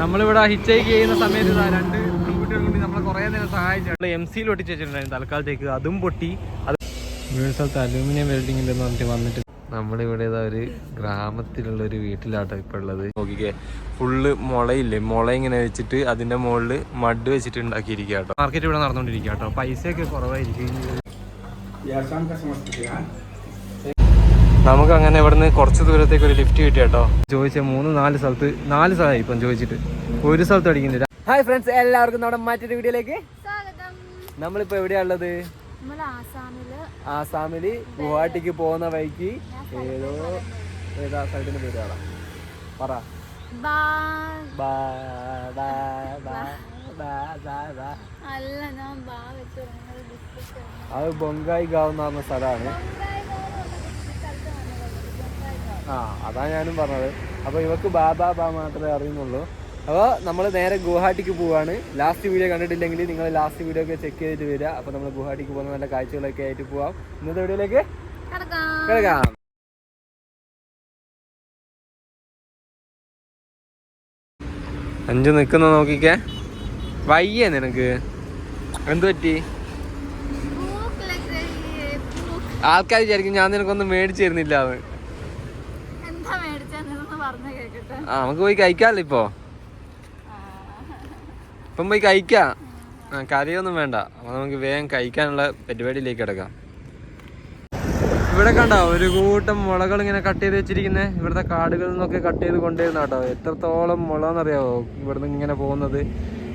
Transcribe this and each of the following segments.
നമ്മളിവിടെ ഹിച്ചേക്ക് ചെയ്യുന്ന സമയത്ത് ഇതാ രണ്ട് പെൺകുട്ടികൾ നമ്മളെ കുറേ നേരം സഹായിച്ചു എം സിയിൽ ഒട്ടിച്ച് വെച്ചിട്ടുണ്ടായിരുന്നു തൽക്കാലത്തേക്ക്. അതും പൊട്ടി. അത് വീട് സ്ഥലത്ത് അലൂമിനിയം വെൽഡിംഗ് പറഞ്ഞിട്ട് വന്നിട്ട് നമ്മളിവിടെ ഇതാ ഒരു ഗ്രാമത്തിലുള്ള ഒരു വീട്ടിലാട്ടോ ഇപ്പൊ ഉള്ളത്. നോക്കിക്കേ ഫുള്ള് മുളയില്ലേ? മുള ഇങ്ങനെ വെച്ചിട്ട് അതിന്റെ മുകളിൽ മഡ് വെച്ചിട്ട് ഉണ്ടാക്കിയിരിക്കുക കേട്ടോ മാർക്കറ്റ് ഇവിടെ നടന്നുകൊണ്ടിരിക്കുക കേട്ടോ പൈസയൊക്കെ കുറവായിരിക്കും നമുക്ക് അങ്ങനെ ഇവിടുന്ന് കുറച്ച് ദൂരത്തേക്ക് ഒരു ലിഫ്റ്റ് കിട്ടി കേട്ടോ ചോദിച്ച മൂന്ന് നാല് സ്ഥലത്ത് നാല് സ്ഥലമായി ഇപ്പം ചോദിച്ചിട്ട്. ഒരു സ്ഥലത്ത് അടിക്കുന്നില്ല. ഹായ് ഫ്രണ്ട്സ് എല്ലാവർക്കും നമ്മുടെ മറ്റൊരു വീഡിയോയിലേക്ക് നമ്മളിപ്പോ എവിടെയാള്ളത് ആസാമിൽ. ഗുവാഹട്ടിക്ക് പോകുന്ന വഴിക്ക് ഏതോ ഏതാ സ്ഥലത്തിന്റെ പേര് കാണാം പറ. അത് ബൊങ്കായി ഗാവ് എന്ന് പറഞ്ഞ സ്ഥലമാണ്. ആ അതാ ഞാനും പറഞ്ഞത്. അപ്പോൾ ഇവക്ക് ബാബാ ബാ മാത്രമേ അറിയുന്നുള്ളൂ. അപ്പോൾ നമ്മൾ നേരെ ഗുവാഹാട്ടിക്ക് പോവാണ്. ലാസ്റ്റ് വീഡിയോ കണ്ടിട്ടില്ലെങ്കിൽ നിങ്ങൾ ലാസ്റ്റ് വീഡിയോ ഒക്കെ ചെക്ക് ചെയ്തിട്ട് വരിക. അപ്പോൾ നമ്മൾ ഗുവാഹാട്ടിക്ക് പോകുന്ന നല്ല കാഴ്ചകളൊക്കെ ആയിട്ട് പോവാം. ഇന്നത്തെ വീഡിയോയിലേക്ക് കിടക്കാം. അഞ്ചു നിൽക്കുന്ന നോക്കിക്കേ. വയ്യ നിനക്ക്. എന്ത് പറ്റി? ആൾക്കാർ വിചാരിക്കും ഞാൻ നിനക്കൊന്നും മേടിച്ചിരുന്നില്ല അവൻ ആ നമുക്ക് പോയി കഴിക്കാമല്ലോ ഇപ്പോ? ഇപ്പം പോയി കഴിക്കാം. ആ കറിയൊന്നും വേണ്ട. അപ്പൊ നമുക്ക് വേഗം കഴിക്കാനുള്ള പരിപാടിയിലേക്ക് കിടക്കാം. ഇവിടെ കണ്ടോ ഒരു കൂട്ടം മുളകൾ ഇങ്ങനെ കട്ട് ചെയ്ത് വെച്ചിരിക്കുന്നത് ഇവിടുത്തെ കാടുകളിൽ നിന്നൊക്കെ കട്ട് ചെയ്ത് കൊണ്ടുവരുന്ന കേട്ടോ. എത്രത്തോളം മുള എന്നറിയാവോ ഇവിടുന്ന് ഇങ്ങനെ പോകുന്നത്.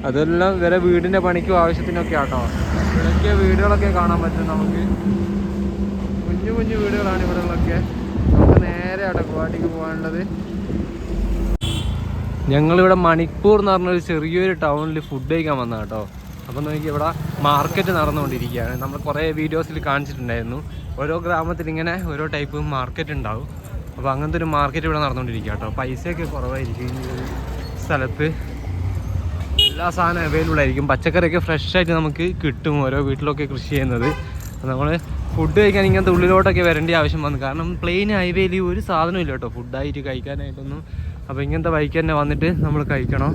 അതെല്ലാം ഇവരെ വീടിന്റെ പണിക്കും ആവശ്യത്തിനൊക്കെ ആട്ടോ. ഇവിടെയൊക്കെ വീടുകളൊക്കെ കാണാൻ പറ്റും നമുക്ക്. കുഞ്ഞു കുഞ്ഞു വീടുകളാണ് ഇവിടെയുള്ളൊക്കെ നമുക്ക് നേരെ ആട്ടോ ഗുവാഹട്ടിക്ക് പോകാനുള്ളത്. ഞങ്ങളിവിടെ മണിപ്പൂർ എന്ന് പറഞ്ഞൊരു ചെറിയൊരു ടൗണിൽ ഫുഡ് കഴിക്കാൻ വന്ന കേട്ടോ അപ്പം നോക്കി ഇവിടെ മാർക്കറ്റ് നടന്നുകൊണ്ടിരിക്കുകയാണ്. നമ്മൾ കുറേ വീഡിയോസിൽ കാണിച്ചിട്ടുണ്ടായിരുന്നു. ഓരോ ഗ്രാമത്തിൽ ഇങ്ങനെ ഓരോ ടൈപ്പ് മാർക്കറ്റ് ഉണ്ടാവും. അപ്പോൾ അങ്ങനത്തെ ഒരു മാർക്കറ്റ് ഇവിടെ നടന്നുകൊണ്ടിരിക്കുക കേട്ടോ പൈസയൊക്കെ കുറവായിരിക്കും ഈ ഒരു സ്ഥലത്ത്. എല്ലാ സാധനവും അവൈലബിൾ ആയിരിക്കും. പച്ചക്കറിയൊക്കെ ഫ്രഷ് ആയിട്ട് നമുക്ക് കിട്ടും ഓരോ വീട്ടിലൊക്കെ കൃഷി ചെയ്യുന്നത്. നമ്മൾ ഫുഡ് കഴിക്കാൻ ഇങ്ങനത്തെ ഉള്ളിലോട്ടൊക്കെ വരേണ്ട ആവശ്യം വന്നു. കാരണം പ്ലെയിൻ ഹൈവേയിൽ ഒരു സാധനവും ഇല്ല കേട്ടോ ഫുഡായിട്ട് കഴിക്കാനായിട്ടൊന്നും അപ്പോൾ ഇങ്ങനത്തെ ബൈക്ക് തന്നെ വന്നിട്ട് നമ്മൾ കഴിക്കണം.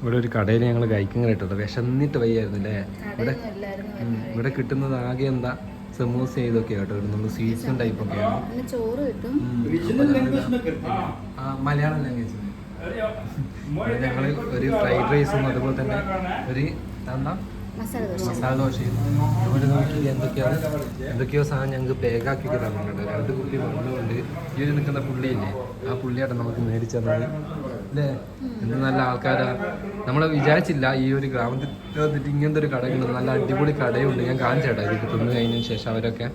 ഇവിടെ ഒരു കടയിൽ ഞങ്ങൾ കഴിക്കും കേട്ടോ വിശന്നിട്ട് വയ്യായിരുന്നു അല്ലേ? ഇവിടെ ഇവിടെ കിട്ടുന്നത് ആകെ എന്താ? സമൂസ ഇതൊക്കെ കേട്ടോ നമ്മൾ സ്വീറ്റ്സും ടൈപ്പൊക്കെയാണ് പിന്നെ ചോറ് കിട്ടും. ആ മലയാളം ലാംഗ്വേജ് ഞങ്ങൾ ഒരു ഫ്രൈഡ് റൈസും അതുപോലെ തന്നെ ഒരു എന്താ മസാല ദോശയും ഇവിടെ നോക്കി എന്തൊക്കെയാണ് എന്തൊക്കെയോ സാധനം ഞങ്ങൾക്ക് ബാഗാക്കി തന്നിട്ടുണ്ട്. രണ്ട് കുപ്പി വെള്ളമുണ്ട് ഈ ഒരു നിൽക്കുന്ന പുള്ളിയില്ലേ ആ പുള്ളിയായിട്ട് നമുക്ക് മേടിച്ചു തന്നത്. അല്ലേ? എന്ത് നല്ല ആൾക്കാരാ. നമ്മളെ വിചാരിച്ചില്ല ഈ ഒരു ഗ്രാമത്തിൽ വന്നിട്ട് ഇങ്ങനത്തെ ഒരു കടയുണ്ട് നല്ല അടിപൊളി കടയുണ്ട്. ഞാൻ കാണിച്ചേട്ടാ ഇത് തിന്നു കഴിഞ്ഞതിന് ശേഷം അവരൊക്കെ.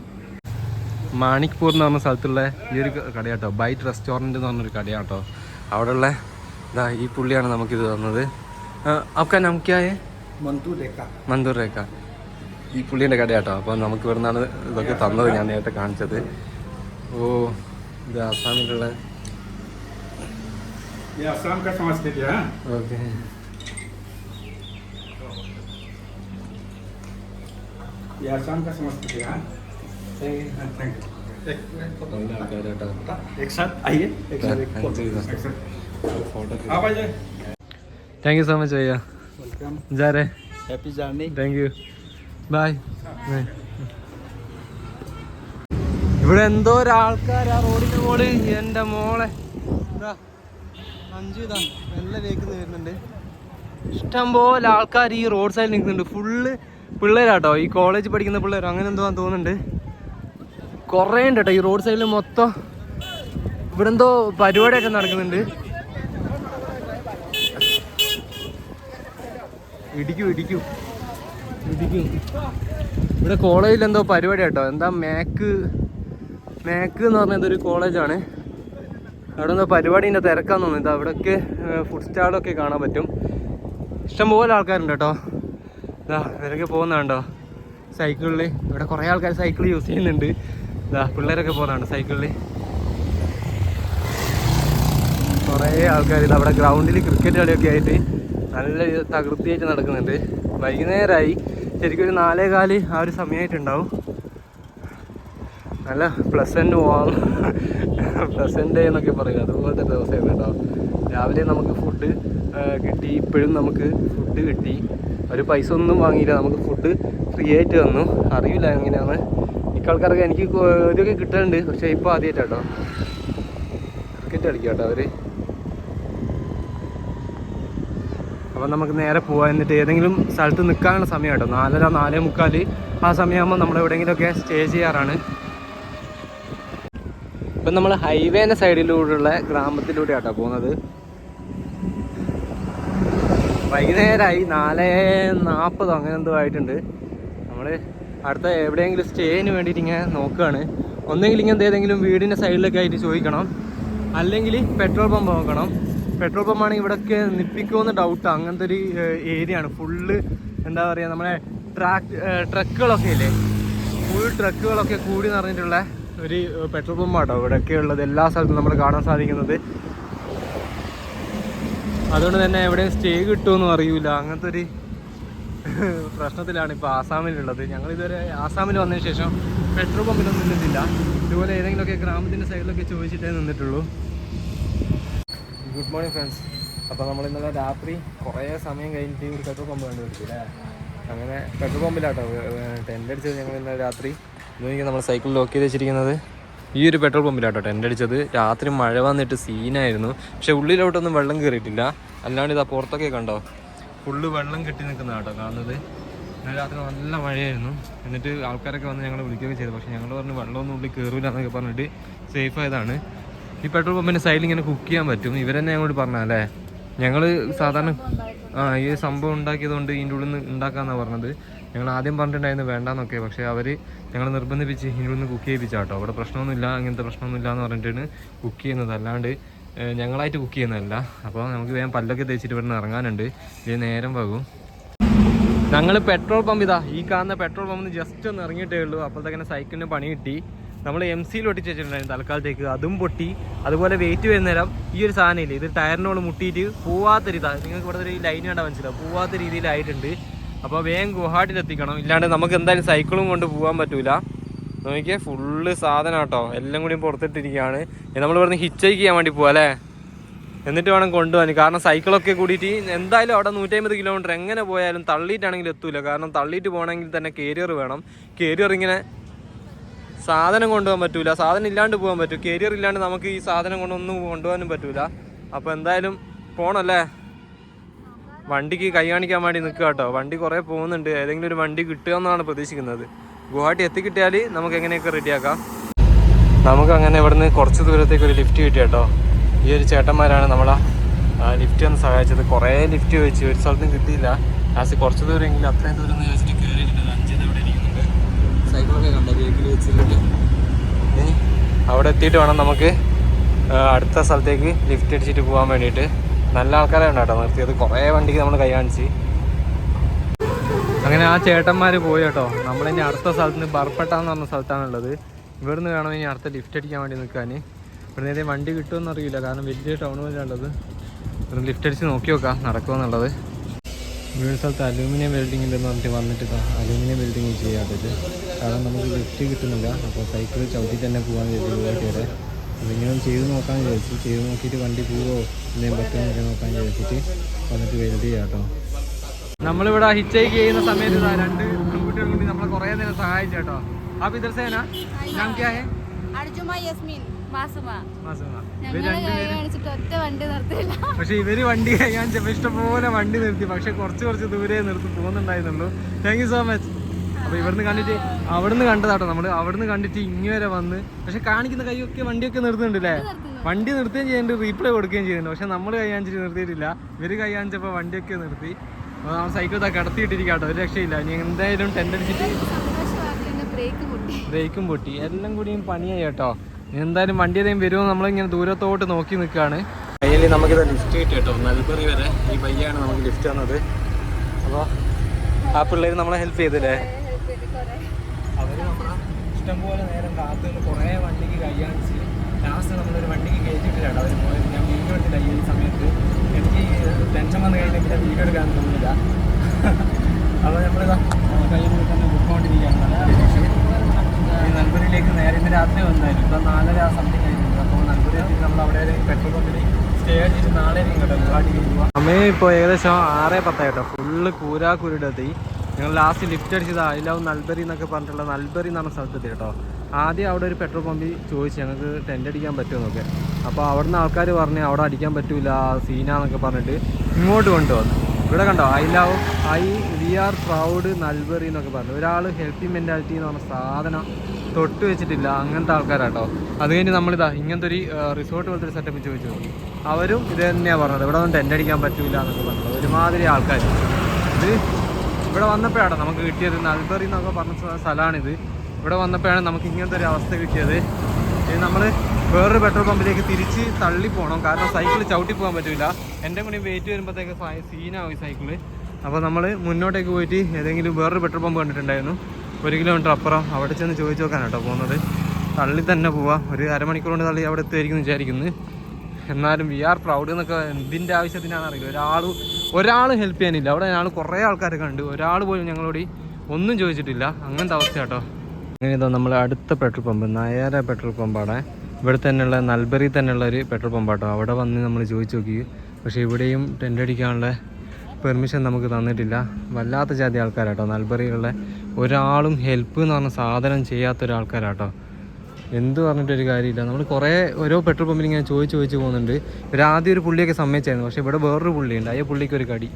മാണിക്പൂർ എന്ന് പറഞ്ഞ സ്ഥലത്തുള്ള ഈ ഒരു കടയാട്ടോ. ബൈറ്റ് റെസ്റ്റോറന്റ് എന്ന് പറഞ്ഞൊരു കടയാട്ടോ. അവിടെയുള്ള ഇതാ ഈ പുള്ളിയാണ് നമുക്കിത് തന്നത്. അപ്പം നമുക്കായ മന്തൂർ രേഖ ഈ പുള്ളീന്റെ കടയാട്ടോ അപ്പോൾ നമുക്ക് ഇവിടുന്നാണ് ഇതൊക്കെ തന്നത്. ഞാൻ നേരത്തെ കാണിച്ചത്. ഓ ഇത് ആസാമിലുള്ള okay. Thank you so much അയ്യാ. Welcome ജാരേ happy journey thank you bye ഇവിടെ എന്തോ ഒരാൾക്കാർ ആ റോഡിന്റെ മോള് എന്റെ മോളെ ഇതാ അഞ്ചു ഇതാ നല്ല വേക്കുന്ന വരുന്നുണ്ട് ഇഷ്ടം പോലെ ആൾക്കാർ ഈ റോഡ് സൈഡിൽ നിൽക്കുന്നുണ്ട് ഫുള്ള് പിള്ളേരാട്ടോ ഈ കോളേജ് പഠിക്കുന്ന പിള്ളേരോ അങ്ങനെ എന്തോ തോന്നുന്നുണ്ട് കുറേ ഉണ്ട് കേട്ടോ ഈ റോഡ് സൈഡിൽ മൊത്തം ഇവിടെ എന്തോ പരിപാടിയൊക്കെ നടക്കുന്നുണ്ട് ഇടിക്കും ഇടിക്കും. ഇടിക്കും. ഇവിടെ കോളേജിൽ എന്തോ പരിപാടി കേട്ടോ എന്താ മേക്ക് മേക്ക് എന്ന് പറഞ്ഞ ഒരു കോളേജാണ് അവിടെ എന്തോ പരിപാടിന്റെ തിരക്കാന്ന് തോന്നുന്നു. ഇതാ ഇവിടെയൊക്കെ ഫുഡ് സ്റ്റാളൊക്കെ കാണാൻ പറ്റും. ഇഷ്ടംപോലെ ആൾക്കാരുണ്ട് കേട്ടോ. ഇതാ ഇവരൊക്കെ പോകുന്നതാണ്ടോ സൈക്കിളിൽ ഇവിടെ കുറേ ആൾക്കാർ സൈക്കിൾ യൂസ് ചെയ്യുന്നുണ്ട്. ഇതാ പിള്ളേരൊക്കെ പോകുന്നതാണ് സൈക്കിളിൽ കുറേ ആൾക്കാർ ഇത് അവിടെ ഗ്രൗണ്ടിൽ ക്രിക്കറ്റ് കളിയൊക്കെ ആയിട്ട് നല്ല തകൃതിയായിട്ട് നടക്കുന്നുണ്ട്. വൈകുന്നേരമായി ശരിക്കും ഒരു നാലേ കാൽ ആ ഒരു സമയമായിട്ടുണ്ടാവും നല്ല പ്ലസന്റ് പ്രസന്റ് ഡേ എന്നൊക്കെ പറയും. അതുപോലത്തെ ദിവസമായിരുന്നു കേട്ടോ രാവിലെ നമുക്ക് ഫുഡ് കിട്ടി. ഇപ്പോഴും നമുക്ക് ഫുഡ് കിട്ടി. ഒരു പൈസ ഒന്നും വാങ്ങിയില്ല. നമുക്ക് ഫുഡ് ഫ്രീ ആയിട്ട് തന്നു. അറിയില്ല എങ്ങനെയാണ്. മിക്ക ആൾക്കാർക്ക് എനിക്ക് ഇതൊക്കെ കിട്ടാറുണ്ട് പക്ഷേ ഇപ്പോൾ ആദ്യമായിട്ടാട്ടോ ക്രിക്കറ്റ് കളിക്കാം കേട്ടോ അവർ അപ്പം നമുക്ക് നേരെ പോവാം. എന്നിട്ട് ഏതെങ്കിലും സ്ഥലത്ത് നിൽക്കാനുള്ള സമയം കേട്ടോ. നാലര നാലേ മുക്കാൽ ആ സമയമാകുമ്പോൾ നമ്മൾ എവിടെയെങ്കിലുമൊക്കെ സ്റ്റേ ചെയ്യാറാണ്. ഇപ്പം നമ്മൾ ഹൈവേന്റെ സൈഡിലൂടെയുള്ള ഗ്രാമത്തിലൂടെ കേട്ടോ പോകുന്നത്. വൈകുന്നേരമായി നാല് നാൽപ്പതോ അങ്ങനെ എന്തോ ആയിട്ടുണ്ട്. നമ്മൾ അടുത്ത എവിടെയെങ്കിലും സ്റ്റേന് വേണ്ടിയിട്ട് ഇങ്ങനെ നോക്കുകയാണ് ഒന്നെങ്കിൽ ഇങ്ങനത്തെ ഏതെങ്കിലും വീടിന്റെ സൈഡിലൊക്കെ ആയിട്ട് ചോദിക്കണം. അല്ലെങ്കിൽ പെട്രോൾ പമ്പ് നോക്കണം. പെട്രോൾ പമ്പാണ് ഇവിടെയൊക്കെ നിപ്പിക്കുമെന്ന് ഡൗട്ട് അങ്ങനത്തെ ഒരു ഏരിയ ആണ്. ഫുള്ള് എന്താ പറയുക നമ്മുടെ ട്രാക്ക് ട്രക്കുകളൊക്കെ ഇല്ലേ? ഫുൾ ട്രക്കുകളൊക്കെ കൂടി നിറഞ്ഞിട്ടുള്ള ഒരു പെട്രോൾ പമ്പാട്ടോ ഇവിടെയൊക്കെ ഉള്ളത്. എല്ലാ സ്ഥലത്തും നമ്മൾ കാണാൻ സാധിക്കുന്നത്. അതുകൊണ്ട് തന്നെ എവിടെയും സ്റ്റേ കിട്ടുമെന്നും അറിയൂല. അങ്ങനത്തെ ഒരു പ്രശ്നത്തിലാണ് ഇപ്പോൾ ആസാമിലുള്ളത്. ഞങ്ങൾ ഇതുവരെ ആസാമിൽ വന്നതിന് ശേഷം പെട്രോൾ പമ്പിലൊന്നും നിന്നിട്ടില്ല. ഇതുപോലെ ഏതെങ്കിലുമൊക്കെ ഗ്രാമത്തിന്റെ സൈഡിലൊക്കെ ചോദിച്ചിട്ടേ നിന്നിട്ടുള്ളൂ. ഗുഡ് മോർണിംഗ് ഫ്രണ്ട്സ് അപ്പോൾ നമ്മൾ ഇന്നലെ രാത്രി കുറേ സമയം കഴിഞ്ഞിട്ട് ഒരു പെട്രോൾ പമ്പ് കണ്ടുപിടിച്ചു അല്ലേ? അങ്ങനെ പെട്രോൾ പമ്പിലാട്ടോ ടെന്റ് അടിച്ചത് ഞങ്ങൾ ഇന്നലെ രാത്രി. ഇതൊക്കെ നമ്മൾ സൈക്കിൾ ലോക്ക് ചെയ്ത് വെച്ചിരിക്കുന്നത് ഈ ഒരു പെട്രോൾ പമ്പിലാട്ടോ ടെന്റ് അടിച്ചത്. രാത്രി മഴ വന്നിട്ട് സീനായിരുന്നു. പക്ഷേ ഉള്ളിലോട്ടൊന്നും വെള്ളം കയറിയിട്ടില്ല അല്ലാണ്ട് ഇതാ പുറത്തൊക്കെ കണ്ടോ? ഫുള്ള് വെള്ളം കെട്ടി നിൽക്കുന്ന കേട്ടോ കാണുന്നത്. ഇന്നലെ രാത്രി നല്ല മഴയായിരുന്നു. എന്നിട്ട് ആൾക്കാരൊക്കെ വന്ന് ഞങ്ങൾ വിളിക്കുകയൊക്കെ ചെയ്തു. പക്ഷേ ഞങ്ങൾ പറഞ്ഞു വെള്ളമൊന്നും ഉള്ളിൽ കയറില്ല എന്നൊക്കെ പറഞ്ഞിട്ട് സേഫ് ആയതാണ്. ഈ പെട്രോൾ പമ്പിന്റെ സൈഡിൽ ഇങ്ങനെ കുക്ക് ചെയ്യാൻ പറ്റും. ഇവരെന്നെ ഞങ്ങളോട് പറഞ്ഞല്ലേ ഞങ്ങൾ സാധാരണ ആ ഈ സംഭവം ഉണ്ടാക്കിയതുകൊണ്ട് ഇതിന്റെ ഉള്ളിൽ നിന്ന് ഉണ്ടാക്കാന്നാ പറഞ്ഞത്. ഞങ്ങൾ ആദ്യം പറഞ്ഞിട്ടുണ്ടായിരുന്നു വേണ്ടാന്നൊക്കെ പക്ഷേ അവർ ഞങ്ങളെ നിർബന്ധിപ്പിച്ച് ഇതിന്റെ ഉള്ളിൽ നിന്ന് കുക്ക് ചെയ്യിപ്പിച്ചാട്ടോ. അവിടെ പ്രശ്നമൊന്നുമില്ല അങ്ങനത്തെ പ്രശ്നമൊന്നുമില്ല എന്ന് പറഞ്ഞിട്ടാണ് കുക്ക് ചെയ്യുന്നത്. അല്ലാണ്ട് ഞങ്ങളായിട്ട് കുക്ക് ചെയ്യുന്നതല്ല. അപ്പോൾ നമുക്ക് വേഗം പല്ലൊക്കെ തേച്ചിട്ട് ഇവിടെ നിന്ന് ഇറങ്ങാനുണ്ട്. ഇത് നേരം വകും. ഞങ്ങൾ പെട്രോൾ പമ്പ് ഇതാ ഈ കാണുന്ന പെട്രോൾ പമ്പിൽ ജസ്റ്റ് ഒന്ന് ഇറങ്ങിയിട്ടേ ഉള്ളൂ. അപ്പോഴത്തേക്കിനെ സൈക്കിളിന് പണി കിട്ടി. നമ്മൾ എം സിയിൽ ഒട്ടിച്ച് വെച്ചിട്ടുണ്ടായിരുന്നു തൽക്കാലത്തേക്ക്. അതും പൊട്ടി. അതുപോലെ വെയിറ്റ് വരുന്ന നേരം ഈ ഒരു സാധനം ഇല്ല ഇത് ടയറിനോട് മുട്ടിയിട്ട് പോവാത്ത രീതി നിങ്ങൾക്ക് ഇവിടെ ഒരു ലൈൻ കണ്ടാൽ മനസ്സിലാവും. പോവാത്ത രീതിയിലായിട്ടുണ്ട് അപ്പോൾ വേഗം ഗുവാഹട്ടിയിൽ എത്തിക്കണം. ഇല്ലാണ്ട് നമുക്ക് എന്തായാലും സൈക്കിളും കൊണ്ട് പോകാൻ പറ്റൂല. നോക്കിയാൽ ഫുള്ള് സാധനം കേട്ടോ എല്ലാം കൂടി പുറത്തിട്ടിരിക്കുകയാണ്. നമ്മൾ ഇവിടുന്ന് ഹിച്ചൈക്ക് ചെയ്യാൻ വേണ്ടി പോവാം അല്ലേ? എന്നിട്ട് വേണം കൊണ്ടുപോകാൻ. കാരണം സൈക്കിളൊക്കെ കൂടിയിട്ട് എന്തായാലും അവിടെ നൂറ്റമ്പത് കിലോമീറ്റർ എങ്ങനെ പോയാലും തള്ളിയിട്ടാണെങ്കിൽ എത്തൂല. കാരണം തള്ളിയിട്ട് പോകണമെങ്കിൽ തന്നെ കേരിയർ വേണം. കേരിയർ ഇങ്ങനെ സാധനം കൊണ്ടുപോകാൻ പറ്റൂല. സാധനം ഇല്ലാണ്ട് പോകാൻ പറ്റും. കരിയർ ഇല്ലാണ്ട് നമുക്ക് ഈ സാധനം കൊണ്ടൊന്നും കൊണ്ടുപോകാനും പറ്റൂല. അപ്പോൾ എന്തായാലും പോണല്ലേ? വണ്ടിക്ക് കൈ കാണിക്കാൻ വേണ്ടി നിൽക്കുക കേട്ടോ. വണ്ടി കുറേ പോകുന്നുണ്ട്. ഏതെങ്കിലും ഒരു വണ്ടി കിട്ടുക എന്നാണ് പ്രതീക്ഷിക്കുന്നത്. ഗുവാഹട്ടി എത്തിക്കിട്ടിയാൽ നമുക്ക് എങ്ങനെയൊക്കെ റെഡിയാക്കാം നമുക്ക് അങ്ങനെ ഇവിടുന്ന് കുറച്ച് ദൂരത്തേക്ക് ഒരു ലിഫ്റ്റ് കിട്ടിയ കേട്ടോ. ഈ ഒരു ചേട്ടന്മാരാണ് നമ്മളെ ലിഫ്റ്റ് ഒന്ന് സഹായിച്ചത്. കുറേ ലിഫ്റ്റ് വെച്ച് ഒരു സ്ഥലത്തും കിട്ടിയില്ല. ലാസ്റ്റ് കുറച്ച് ദൂരമെങ്കിലും അത്രയും ദൂരം എന്ന് ചോദിച്ചിട്ട് കയറിയിട്ടുണ്ട് അഞ്ചിന് അവിടെ ഇരിക്കുന്നുണ്ട് സൈക്കിളൊക്കെ കണ്ടോ ബേക്കിൽ വെച്ചിട്ട് ഇനി അവിടെ എത്തിയിട്ട് വേണം നമുക്ക് അടുത്ത സ്ഥലത്തേക്ക് ലിഫ്റ്റ് അടിച്ചിട്ട് പോകാൻ വേണ്ടിയിട്ട്. നല്ല ആൾക്കാരെ ഉണ്ട് കേട്ടോ നിർത്തിയത്. കുറേ വണ്ടിക്ക് നമ്മൾ കൈ കാണിച്ച്. അങ്ങനെ ആ ചേട്ടന്മാർ പോയി കേട്ടോ. നമ്മളിനി അടുത്ത സ്ഥലത്ത് നിന്ന് ബർപ്പട്ട എന്ന് പറഞ്ഞ സ്ഥലത്താണുള്ളത്. ഇവിടുന്ന് വേണം ഇനി അടുത്ത ലിഫ്റ്റ് അടിക്കാൻ വേണ്ടി നിൽക്കാൻ ഇവിടെ നേരെ വണ്ടി കിട്ടുമെന്ന് അറിയില്ല. കാരണം വലിയ ടൗൺ പോലെയുള്ളത് ഇവിടുന്ന് ലിഫ്റ്റ് അടിച്ച് നോക്കി നോക്കാം നടക്കുമെന്നുള്ളത്. വീട് സ്ഥലത്ത് അലൂമിനിയം ബിൽഡിംഗ് ഉണ്ടെന്ന് പറഞ്ഞിട്ട് വന്നിട്ട് അലൂമിനിയം ബിൽഡിംഗ് ചെയ്യാത്തത് കാരണം നമുക്ക് ലിഫ്റ്റ് കിട്ടുന്നില്ല. അപ്പോൾ സൈക്കിൾ ചവിട്ടി തന്നെ പോകാൻ വിചാരിച്ചു വരെ അതെങ്ങനെ ചെയ്ത് നോക്കാൻ വിചാരിച്ചു. ചെയ്ത് നോക്കിയിട്ട് വണ്ടി പോവോ? എന്തെങ്കിലും പറ്റുമെന്നൊക്കെ നോക്കാൻ വിചാരിച്ചിട്ട് വന്നിട്ട് വെൽഡ് ചെയ്യാം കേട്ടോ. നമ്മളിവിടെ ഹിച്ചൈക്ക് ചെയ്യുന്ന സമയത്ത് ഇതാ രണ്ട് പെൺകുട്ടികൾ കൂടി നമ്മളെ കുറേ നേരം സഹായിച്ചു കേട്ടോ. ആ ഇതർസേന സേന അർജുമ യസ്മിൻ മാസുമ. ഇവർ ഞങ്ങൾ കാണിച്ചിട്ട് ഒറ്റ വണ്ടി നിർത്തില്ല പക്ഷെ ഇവർ വണ്ടി കഴിയാൻ ചെപ്പോൾ ഇഷ്ടംപോലെ വണ്ടി നിർത്തി. പക്ഷെ കുറച്ച് കുറച്ച് ദൂരെ നിർത്തി പോകുന്നുണ്ടായിരുന്നുള്ളൂ. താങ്ക് യു സോ മച്ച് അപ്പൊ ഇവിടുന്ന് കണ്ടിട്ട് അവിടുന്ന് കണ്ടതാട്ടോ നമ്മൾ അവിടുന്ന് കണ്ടിട്ട് ഇങ്ങനെ വരെ വന്ന് പക്ഷെ കാണിക്കുന്ന കൈയൊക്കെ വണ്ടിയൊക്കെ നിർത്തുന്നുണ്ട്. അല്ലേ വണ്ടി നിർത്തുകയും ചെയ്യുന്നുണ്ട് റീപ്ലേ കൊടുക്കുകയും ചെയ്യുന്നുണ്ട് പക്ഷെ നമ്മൾ കാണിച്ചിട്ട് നിർത്തിയിട്ടില്ല. ഇവർ കൈയാഞ്ചപ്പോ വണ്ടിയൊക്കെ നിർത്തി. അപ്പൊ നമ്മൾ സൈക്കിൾ ഇതാ കടത്തിയിട്ടിരിക്കാട്ടോ ഒരു രക്ഷയില്ല. ഇനി എന്തായാലും അടിച്ചിട്ട് സന്തോഷവാർത്തന്റെ ബ്രേക്ക് പൊട്ടി. എല്ലാം കൂടിയും പണിയായി കേട്ടോ. ഇനി എന്തായാലും വണ്ടി ഏതെങ്കിലും വരുമോ നമ്മളിങ്ങനെ ദൂരത്തോട്ട് നോക്കി നിൽക്കുകയാണ്. കയ്യിൽ നമുക്കിത് ലിഫ്റ്റ് കിട്ടി കേട്ടോ നൽബറി വരെ ഈ പയ്യാണ് നമുക്ക് ലിഫ്റ്റ് തന്നത്. അപ്പോൾ ആ പിള്ളേർ നമ്മളെ ഹെൽപ്പ് ചെയ്തില്ലേ? ഇഷ്ടംപോലെ നേരം കാത്തു നിന്ന് കുറേ വണ്ടിക്ക് കൈയാണിച്ച് ലാസ്റ്റ് നമ്മളൊരു വണ്ടിക്ക് കയറ്റിയിട്ടില്ല അവർ പോയത്. ഞാൻ വീഡിയോ എടുത്തില്ല ഒരു സമയത്ത് എനിക്ക് ടെൻഷൻ വന്നു കഴിഞ്ഞാൽ പിന്നെ വീഡിയോ എടുക്കാൻ തോന്നുന്നില്ല അപ്പോൾ നമ്മളിതാ കയ്യിൽ തന്നെ പൊക്കോണ്ടിരിക്കുകയാണ് ഈ നൽബറിയിലേക്ക് നേരെ ഇന്ന് രാത്രി വന്നായിരുന്നു. ഇപ്പം നാലര സമയം കഴിഞ്ഞിരുന്നു അപ്പോൾ നമ്മൾ അവിടെ പെട്രോൾ പമ്പിൽ സ്റ്റേ നാളെ സമയം ഇപ്പോൾ ഏകദേശം ആറേ പത്തായിട്ടോ. ഫുള്ള് കൂരാ കുരുടെത്തി. ഞങ്ങൾ ലാസ്റ്റ് ലിഫ്റ്റ് അടിച്ചത് ലവ് നൽബറി എന്നൊക്കെ പറഞ്ഞിട്ടുള്ള നൽബറി എന്ന് പറഞ്ഞ സ്ഥലത്തെത്തി കേട്ടോ. ആദ്യം അവിടെ ഒരു പെട്രോൾ പമ്പിൽ ചോദിച്ചു ഞങ്ങൾക്ക് ടെന്റ് അടിക്കാൻ പറ്റുമെന്നൊക്കെ അപ്പോൾ അവിടുന്ന് ആൾക്കാർ പറഞ്ഞ് അവിടെ അടിക്കാൻ പറ്റൂല സീനാന്നൊക്കെ പറഞ്ഞിട്ട് ഇങ്ങോട്ട് കൊണ്ടുവന്നു. ഇവിടെ കണ്ടോ I love I we are proud Nalbari എന്നൊക്കെ പറഞ്ഞു. ഒരാൾ ഹെൽത്തി മെന്റാലിറ്റി എന്ന് പറഞ്ഞ സാധനം തൊട്ട് വെച്ചിട്ടില്ല അങ്ങനത്തെ ആൾക്കാരാട്ടോ അത് കഴിഞ്ഞ് നമ്മളിതാ ഇങ്ങനത്തെ ഒരു റിസോർട്ട് പോലത്തെ ഒരു സെറ്റപ്പ് ചോദിച്ചു നോക്കി. അവരും ഇത് തന്നെയാണ് പറഞ്ഞത്. ഇവിടെ ഒന്നും ടെന്റ് അടിക്കാൻ പറ്റൂല എന്നൊക്കെ പറഞ്ഞത്. ഒരുമാതിരി ആൾക്കാർ ഇത് ഇവിടെ വന്നപ്പോഴാണ് നമുക്ക് കിട്ടിയത് നൽബറി എന്നൊക്കെ പറഞ്ഞ സ്ഥ- സ്ഥലമാണിത്. ഇവിടെ വന്നപ്പോഴാണ് നമുക്ക് ഇങ്ങനത്തെ ഒരു അവസ്ഥ കിട്ടിയത്. നമ്മൾ വേറൊരു പെട്രോൾ പമ്പിലേക്ക് തിരിച്ച് തള്ളി പോകണം കാരണം സൈക്കിൾ ചവിട്ടി പോകാൻ പറ്റില്ല എന്റെ കൂടി വെയിറ്റ് വരുമ്പോഴത്തേക്ക് സീനാവും ഈ സൈക്കിൾ. അപ്പോൾ നമ്മൾ മുന്നോട്ടേക്ക് പോയിട്ട് ഏതെങ്കിലും വേറൊരു പെട്രോൾ പമ്പ് കണ്ടിട്ടുണ്ടായിരുന്നു. ഒരു കിലോമീറ്റർ അപ്പുറം അവിടെ ചെന്ന് ചോദിച്ചു നോക്കാനാണ് കേട്ടോ പോകുന്നത്. തള്ളി തന്നെ പോവാം. ഒരു അരമണിക്കൂർ കൊണ്ട് തള്ളി അവിടെ എത്തുമായിരിക്കും എന്ന് വിചാരിക്കുന്നു. എന്നാലും വി ആർ പ്രൗഡ് എന്നൊക്കെ എന്തിന്റെ ആവശ്യത്തിനാണ് അറിയില്ല ഒരാൾ ഹെൽപ്പ് ചെയ്യാനില്ല. അവിടെ ഞങ്ങൾ കുറേ ആൾക്കാരെ കണ്ടു. ഒരാൾ പോലും ഞങ്ങളോട് ഒന്നും ചോദിച്ചിട്ടില്ല. അങ്ങനത്തെ അവസ്ഥ കേട്ടോ അങ്ങനെ ഇതാ നമ്മൾ അടുത്ത പെട്രോൾ പമ്പ് നയാര പെട്രോൾ പമ്പാണ് ഇവിടെ തന്നെയുള്ള നൽബറി തന്നെയുള്ള ഒരു പെട്രോൾ പമ്പാട്ടോ അവിടെ വന്ന് നമ്മൾ ചോദിച്ചു നോക്കി. പക്ഷേ ഇവിടെയും ടെന്റ് അടിക്കാനുള്ള പെർമിഷൻ നമുക്ക് തന്നിട്ടില്ല. വല്ലാത്ത ജാതി ആൾക്കാരാട്ടോ. നൽബറിയിലുള്ള ഒരാളും ഹെൽപ്പ് എന്ന് പറഞ്ഞ സാധനം ചെയ്യാത്ത ഒരാൾക്കാരാട്ടോ എന്ത് പറഞ്ഞിട്ടൊരു കാര്യമില്ല. നമ്മൾ കുറേ ഓരോ പെട്രോൾ പമ്പിൽ ഇങ്ങനെ ചോദിച്ച് ചോദിച്ച് പോകുന്നുണ്ട്. ഒരു ആദ്യം ഒരു പുള്ളിയൊക്കെ സമ്മതിച്ചായിരുന്നു. പക്ഷേ ഇവിടെ വേറൊരു പുള്ളിയുണ്ട്. അയ്യ പുള്ളിക്ക് ഒരു കടി.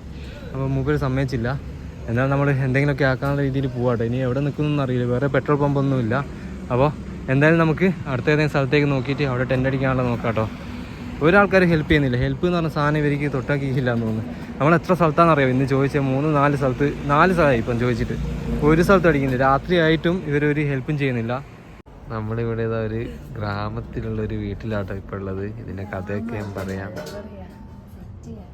അപ്പോൾ മൂപ്പര് സമ്മതിച്ചില്ല. എന്നാൽ നമ്മൾ എന്തെങ്കിലുമൊക്കെ ആക്കാനുള്ള രീതിയിൽ പോവാട്ടോ. ഇനി എവിടെ നിൽക്കുന്നൊന്നും അറിയില്ല. വേറെ പെട്രോൾ പമ്പൊന്നുമില്ല അപ്പോൾ എന്തായാലും നമുക്ക് അടുത്ത ഏതെങ്കിലും സ്ഥലത്തേക്ക് നോക്കിയിട്ട് അവിടെ ടെന്റ് അടിക്കാനുള്ള നോക്കാട്ടോ. കേട്ടോ ഒരാൾക്കാർ ഹെൽപ്പ് ചെയ്യുന്നില്ല. ഹെൽപ്പ് എന്ന് പറഞ്ഞ സാധനം ഇവർക്ക് തൊട്ടാക്കിയില്ല എന്ന് തോന്നുന്നു. നമ്മൾ എത്ര സ്ഥലത്താണെന്ന് അറിയാം. ഇന്ന് ചോദിച്ച മൂന്ന് നാല് സ്ഥലത്ത് നാല് സ്ഥലമായി ഇപ്പം ചോദിച്ചിട്ട്. ഒരു സ്ഥലത്ത് അടിക്കുന്നില്ല. രാത്രിയായിട്ടും ഇവരൊരു ഹെൽപ്പും ചെയ്യുന്നില്ല. നമ്മളിവിടെ ഒരു ഗ്രാമത്തിലുള്ള ഒരു വീട്ടിലാട്ടോ ഇപ്പോൾ ഉള്ളത് ഇതിന്റെ കഥയൊക്കെ ഞാൻ പറയാം.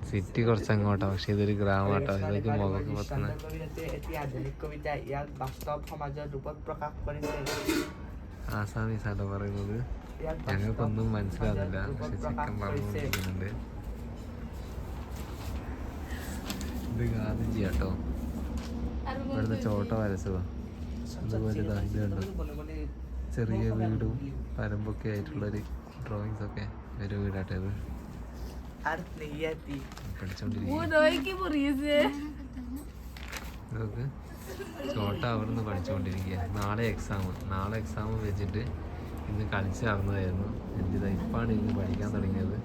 സിറ്റി കുറച്ച് അങ്ങോട്ടാ പക്ഷെ ഇതൊരു ഗ്രാമമാട്ടോ. ഇതൊക്കെ മുഖമൊക്കെ പത്തുന്ന ആസാമീസാട്ടോ പറയുന്നത്. ഞങ്ങൾക്കൊന്നും മനസ്സിലാവുന്നില്ല പക്ഷെ ചെക്കൻ പറഞ്ഞുകൊണ്ടിരിക്കുന്നുണ്ട്. ഇത് ഗാന്ധിജി കേട്ടോ ഇവിടുത്തെ ചോട്ട വരച്ചതാ. അതുപോലെ ഇത് കണ്ടോ? ചെറിയ വീടും പരമ്പൊക്കെ ആയിട്ടുള്ളൊരു ഡ്രോയിങ്സ് ഒക്കെ ഒരു വീടാട്ടോ. നോക്ക് ചോട്ട അവിടുന്ന് പഠിച്ചുകൊണ്ടിരിക്കുക നാളെ എക്സാം നാളെ എക്സാം വെച്ചിട്ട് ഇന്ന് കളിച്ച് നടന്നതായിരുന്നു. എന്തിതാ ഇപ്പാണ് ഇന്ന് പഠിക്കാൻ തുടങ്ങിയത്.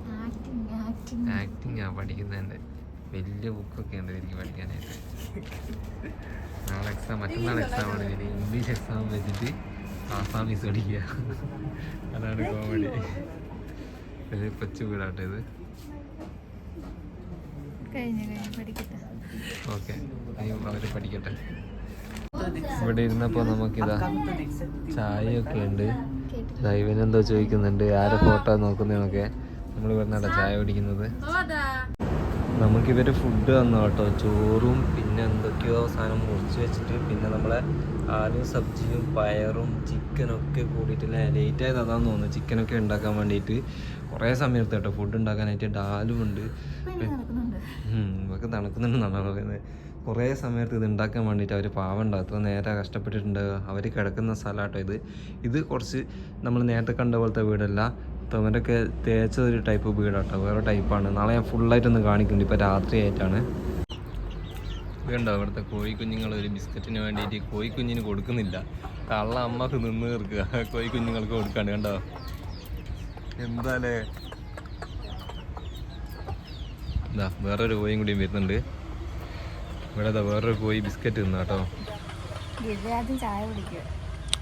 ആക്ടിങ് ആ പഠിക്കുന്നതിന്റെ. വലിയ ബുക്കൊക്കെ ഉണ്ട് എനിക്ക് പഠിക്കാനായിട്ട്. നാളെ എക്സാം മറ്റന്നാൾ എക്സാം ആണ്. ഇനി ഇംഗ്ലീഷ് എക്സാം വെച്ചിട്ട് ആസാമീസ് പഠിക്കുക അതാണ് കോമഡി ഇത് കൊച്ചു വീടാട്ടേത് ഓക്കെ. അവർ പഠിക്കട്ടെ. ഇവിടെ ഇരുന്നപ്പോൾ നമുക്കിതാ ചായയൊക്കെ ഉണ്ട്. ദൈവനെന്തോ ചോദിക്കുന്നുണ്ട്. ആരെ ഫോട്ടോ നോക്കുന്നതെന്നൊക്കെ. നമ്മൾ ഇവിടുന്നാണ് ചായ കുടിക്കുന്നത്. നമുക്ക് ഇവർ ഫുഡ് തന്നു കേട്ടോ. ചോറും പിന്നെ എന്തൊക്കെയോ സാധനം മുറിച്ച് വെച്ചിട്ട് പിന്നെ നമ്മളെ ആലും സബ്ജിയും പയറും ചിക്കനൊക്കെ കൂടിയിട്ടില്ല ലേറ്റ് ആയത് അതാന്ന് തോന്നുന്നു. ചിക്കനൊക്കെ ഉണ്ടാക്കാൻ വേണ്ടിയിട്ട് കുറേ സമയം എടുത്തു കേട്ടോ ഫുഡ് ഉണ്ടാക്കാനായിട്ട് ഡാലും ഉണ്ട്. ഇവർക്ക് തണുക്കുന്നുണ്ടെന്നാണ് പറയുന്നത്. കുറേ സമയത്ത് ഇത് ഉണ്ടാക്കാൻ വേണ്ടിയിട്ട് അവർ പാവണ്ട അത്ര നേരെ കഷ്ടപ്പെട്ടിട്ടുണ്ട്. അവർ കിടക്കുന്ന സ്ഥലമാട്ടോ ഇത്. ഇത് കുറച്ച് നമ്മൾ നേരത്തെ കണ്ട പോലത്തെ വീടല്ല. അവരൊക്കെ തേച്ച ഒരു ടൈപ്പ് വീടാട്ടോ. വേറെ ടൈപ്പാണ് നാളെ ഞാൻ ഫുള്ളായിട്ടൊന്ന് കാണിക്കുന്നുണ്ട്. ഇപ്പോൾ രാത്രി ആയിട്ടാണ്. വേണ്ടോ അവിടുത്തെ കോഴിക്കുഞ്ഞുങ്ങൾ ഒരു ബിസ്ക്കറ്റിന് വേണ്ടിയിട്ട്? കോഴിക്കുഞ്ഞിന് കൊടുക്കുന്നില്ല. തള്ള അമ്മയ്ക്ക് നിന്ന് തീർക്കുക. കോഴിക്കുഞ്ഞുങ്ങൾക്ക് കൊടുക്കാണ്ട് കണ്ടോ? എന്താലേ? ഇതാ വേറൊരു കോഴിയും കൂടിയും വരുന്നുണ്ട്. ഇവിടെ ഇതാ വേറൊരു കോഴി ബിസ്ക്കറ്റ് തിന്നു കേട്ടോ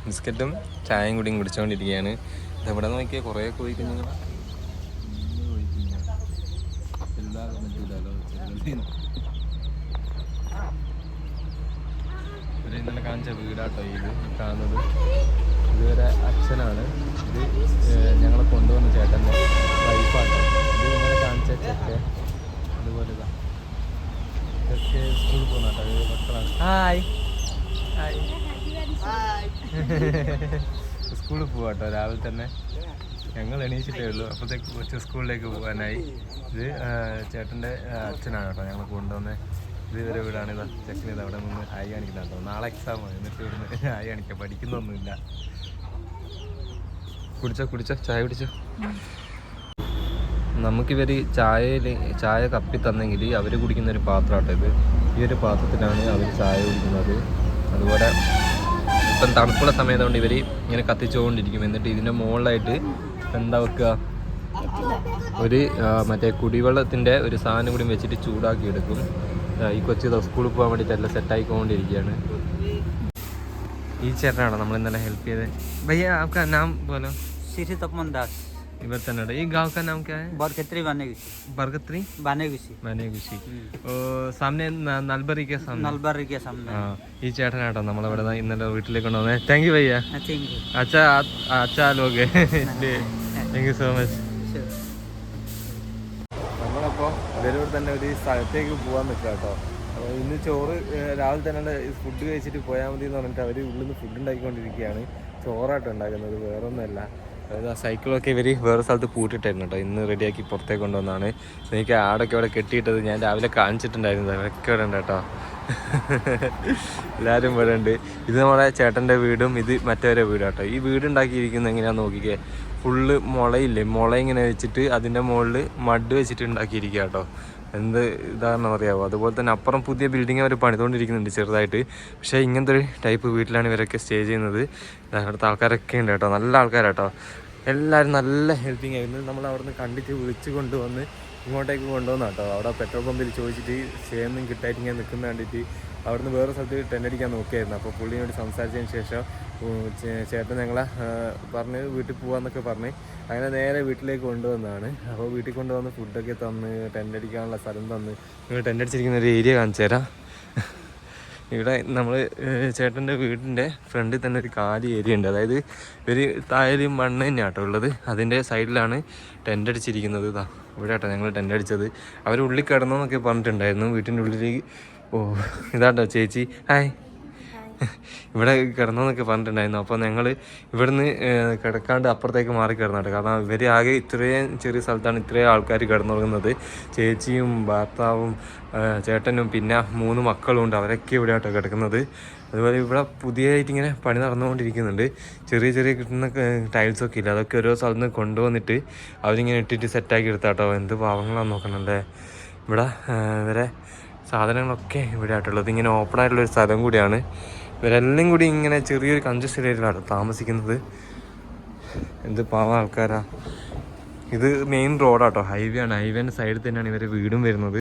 ബിസ്ക്കറ്റും ചായയും കൂടിയും കുടിച്ചുകൊണ്ടിരിക്കുകയാണ് ഇതെവിടെ നോക്കിയാൽ കുറേ കോഴി കുഞ്ഞുങ്ങൾ വലുതാകാൻ ചെറുതിന്. ഇവർ ഇന്നലെ കാണിച്ച വീടാട്ടോ ഇത് കാണുന്നത്. ഇതുവരെ അച്ഛനാണ്. ഇത് ഞങ്ങളെ കൊണ്ടുവന്ന ചേട്ടന്റെ വൈഫാട്ടോ. ഇത് ഇന്നലെ കാണിച്ച ചെക്ക്. അതുപോലെ ഇതാ. ഇതൊക്കെ സ്കൂളിൽ പോകുന്ന മക്കളാണ്. ഹായ്. ഹായ്. സ്കൂളിൽ പോവാട്ടോ. രാവിലെ തന്നെ ഞങ്ങൾ എണീച്ചിട്ടേ ഉള്ളൂ. അപ്പോഴത്തേക്ക് കൊച്ചു സ്കൂളിലേക്ക് പോകാനായി. ഇത് ചേട്ടന്റെ അച്ഛനാണ് കേട്ടോ ഞങ്ങൾ കൊണ്ടുവന്ന്. ഇത് ഇവരെ വീടാണ്. ഇതാ ചെക്കൻ ഇത് അവിടെ നിന്ന് ഹായ് കാണിക്കുന്ന കേട്ടോ. നാളെ എക്സാം എന്നിട്ട് ഇവിടുന്ന് ഹായ് കാണിക്കാം. പഠിക്കുന്നൊന്നുമില്ല. കുടിച്ചോ കുടിച്ചോ? ചായ കുടിച്ചോ? നമുക്കിവർ ചായയിൽ ചായ കപ്പി തന്നെങ്കിൽ അവർ കുടിക്കുന്ന ഒരു പാത്രമാട്ടോ ഇത്. ഈ ഒരു പാത്രത്തിലാണ് അവർ ചായ കുടിക്കുന്നത്. അതുപോലെ ഇപ്പം തണുപ്പുള്ള സമയത്തുകൊണ്ട് ഇവർ ഇങ്ങനെ കത്തിച്ചുകൊണ്ടിരിക്കും. എന്നിട്ട് ഇതിന്റെ മുകളിലായിട്ട് എന്താ വെക്കുക? ഒരു മറ്റേ കുടിവെള്ളത്തിന്റെ ഒരു സാധനം കൂടി വെച്ചിട്ട് ചൂടാക്കി എടുക്കും ഈ കൊച്ചു സ്കൂളിൽ പോകാൻ വേണ്ടിയിട്ട് എല്ലാം സെറ്റായിക്കൊണ്ടിരിക്കുകയാണ്. ഈ ചേട്ടനാണോ നമ്മൾ ഇന്നലെ ഹെൽപ്പ് ചെയ്തത്? ഭയ്യ നാം പോലോ. ശരി തപ്പം എന്താ इधर तन्नड़ ये गांव का नाम क्या है बरखेत्री बानेगुसी बरगत्री बानेगुसी മനേഗുശി സാമനെ ന- നൽബറി के सामने नलबारी के सामने ആ ഈ ചേട്ടനാട്ടോ നമ്മളവിടെ ദാ ഇന്നലെ വീട്ടിലേക്ക് കൊണ്ടുവന്നേ താങ്ക് യു ഭയ്യ थैंक यू അച്ഛാ അച്ഛാ ലോകെ താങ്ക് യു സോ മച്ച് നമ്മളപ്പോൾ ഇവരോട് തന്നെ ഒരു സ്ഥലത്തേക്ക് പോകാൻ നിൽക്കുക കേട്ടോ അപ്പോൾ ഇന്ന് ചോറ് ഏഹ്, രാവിലെ തന്നെ ഫുഡ് കഴിച്ചിട്ട് പോയാൽ മതി എന്ന് പറഞ്ഞിട്ട് അവർ ഉള്ളിൽ നിന്ന് ഫുഡ് ഉണ്ടാക്കിക്കൊണ്ടിരിക്കുകയാണ് ചോറാട്ടോ ഉണ്ടാക്കുന്നത് വേറൊന്നുമല്ല അതായത് ആ സൈക്കിളൊക്കെ ഇവർ വേറെ സ്ഥലത്ത് പൂട്ടിട്ടായിരുന്നു കേട്ടോ. ഇന്ന് റെഡിയാക്കി പുറത്തേക്ക് കൊണ്ടുവന്നാണ്. എനിക്ക് ആടൊക്കെ ഇവിടെ കെട്ടിയിട്ടത് ഞാൻ രാവിലെ കാണിച്ചിട്ടുണ്ടായിരുന്നു. അതൊക്കെ ഇവിടെ ഉണ്ട് കേട്ടോ. എല്ലാവരും ഇവിടെ ഉണ്ട്. ഇത് നമ്മുടെ ചേട്ടന്റെ വീടും ഇത് മറ്റവരെ വീട് കേട്ടോ. ഈ വീട് ഉണ്ടാക്കിയിരിക്കുന്നത് എങ്ങനെയാണെന്ന് നോക്കിക്കേ. ഫുള്ള് മുളയില്ലേ? മുള ഇങ്ങനെ വെച്ചിട്ട് അതിന്റെ മുകളിൽ മഡ് വെച്ചിട്ട് ഉണ്ടാക്കിയിരിക്കുക കേട്ടോ. എന്ത് ഇതാണെന്ന് അറിയാവോ അതുപോലെ തന്നെ അപ്പുറം പുതിയ ബിൽഡിംഗ് അവർ പണിതുകൊണ്ടിരിക്കുന്നുണ്ട് ചെറുതായിട്ട്. പക്ഷേ ഇങ്ങനത്തെ ഒരു ടൈപ്പ് വീട്ടിലാണ് ഇവരൊക്കെ സ്റ്റേ ചെയ്യുന്നത്. അടുത്ത ആൾക്കാരൊക്കെ ഉണ്ട് കേട്ടോ. നല്ല ആൾക്കാരാട്ടോ. എല്ലാവരും നല്ല ഹെൽപ്പിംഗ് ആയിരുന്നു. നമ്മൾ അവിടുന്ന് കണ്ടിട്ട് വിളിച്ച് കൊണ്ടുവന്ന് ഇങ്ങോട്ടേക്ക് കൊണ്ടുവന്ന കേട്ടോ. അവിടെ പെട്രോൾ പമ്പിൽ ചോദിച്ചിട്ട് സ്റ്റേയൊന്നും കിട്ടായിട്ട് ഇങ്ങനെ നിൽക്കുന്ന കണ്ടിട്ട് അവിടുന്ന് വേറെ സ്ഥലത്ത് ടെന്റ് അടിക്കാൻ നോക്കിയായിരുന്നു. അപ്പോൾ പുള്ളിയോട് സംസാരിച്ചതിന് ശേഷം ചേട്ടൻ ഞങ്ങളെ പറഞ്ഞ് വീട്ടിൽ പോവാന്നൊക്കെ പറഞ്ഞ് അങ്ങനെ നേരെ വീട്ടിലേക്ക് കൊണ്ടുവന്നതാണ്. അപ്പോൾ വീട്ടിൽ കൊണ്ടുവന്ന് ഫുഡൊക്കെ തന്ന് ടെന്റ് അടിക്കാനുള്ള സ്ഥലം തന്ന്. നിങ്ങൾ ടെന്റ് അടിച്ചിരിക്കുന്ന ഒരു ഏരിയ കാണിച്ചു തരാം. ഇവിടെ നമ്മൾ ചേട്ടന്റെ വീടിന്റെ ഫ്രണ്ടിൽ തന്നെ ഒരു കാലി ഏരിയ ഉണ്ട്. അതായത് ഒരു തായലും മണ്ണ് തന്നെയാണ് കേട്ടോ ഉള്ളത്. അതിന്റെ സൈഡിലാണ് ടെന്റ് അടിച്ചിരിക്കുന്നത് ഇതാ. ഇവിടെ കേട്ടോ ഞങ്ങൾ ടെന്റ് അടിച്ചത്. അവർ ഉള്ളിൽ കിടന്നെന്നൊക്കെ പറഞ്ഞിട്ടുണ്ടായിരുന്നു. വീട്ടിന്റെ ഉള്ളിലേക്ക് ഓ ഇതാട്ടോ ചേച്ചി. ഹായ് ഇവിടെ കിടന്നെന്നൊക്കെ പറഞ്ഞിട്ടുണ്ടായിരുന്നു. അപ്പോൾ ഞങ്ങൾ ഇവിടുന്ന് കിടക്കാണ്ട് അപ്പുറത്തേക്ക് മാറി കിടന്നിട്ട് കാരണം ഇവർ ആകെ ഇത്രയും ചെറിയ സ്ഥലത്താണ് ഇത്രയും ആൾക്കാർ കിടന്നുറങ്ങുന്നത്. ചേച്ചിയും ഭർത്താവും ചേട്ടനും പിന്നെ മൂന്ന് മക്കളും ഉണ്ട്. അവരൊക്കെ ഇവിടെ ആട്ടോ കിടക്കുന്നത്. അതുപോലെ ഇവിടെ പുതിയതായിട്ട് ഇങ്ങനെ പണി നടന്നുകൊണ്ടിരിക്കുന്നുണ്ട്. ചെറിയ ചെറിയ കിട്ടുന്ന ടൈൽസൊക്കെ ഇല്ല? അതൊക്കെ ഓരോ സ്ഥലത്ത് നിന്ന് കൊണ്ടുവന്നിട്ട് അവരിങ്ങനെ ഇട്ടിട്ട് സെറ്റാക്കി എടുത്താട്ടോ. എന്ത് പാവങ്ങളാണ് നോക്കണല്ലേ? ഇവിടെ ഇവരെ സാധനങ്ങളൊക്കെ ഇവിടെ ആയിട്ടുള്ളത് ഇങ്ങനെ ഓപ്പൺ ആയിട്ടുള്ള ഒരു സ്ഥലം കൂടിയാണ്. ഇവരെല്ലാം കൂടി ഇങ്ങനെ ചെറിയൊരു കൺജസ്റ്റഡ് ഏരിയയിലാണ് താമസിക്കുന്നത്. എന്ത് പാവ ആൾക്കാരാ. ഇത് മെയിൻ റോഡാട്ടോ ഹൈവേ ആണ്. ഹൈവേന്റെ സൈഡിൽ തന്നെയാണ് ഇവരെ വീടും വരുന്നത്.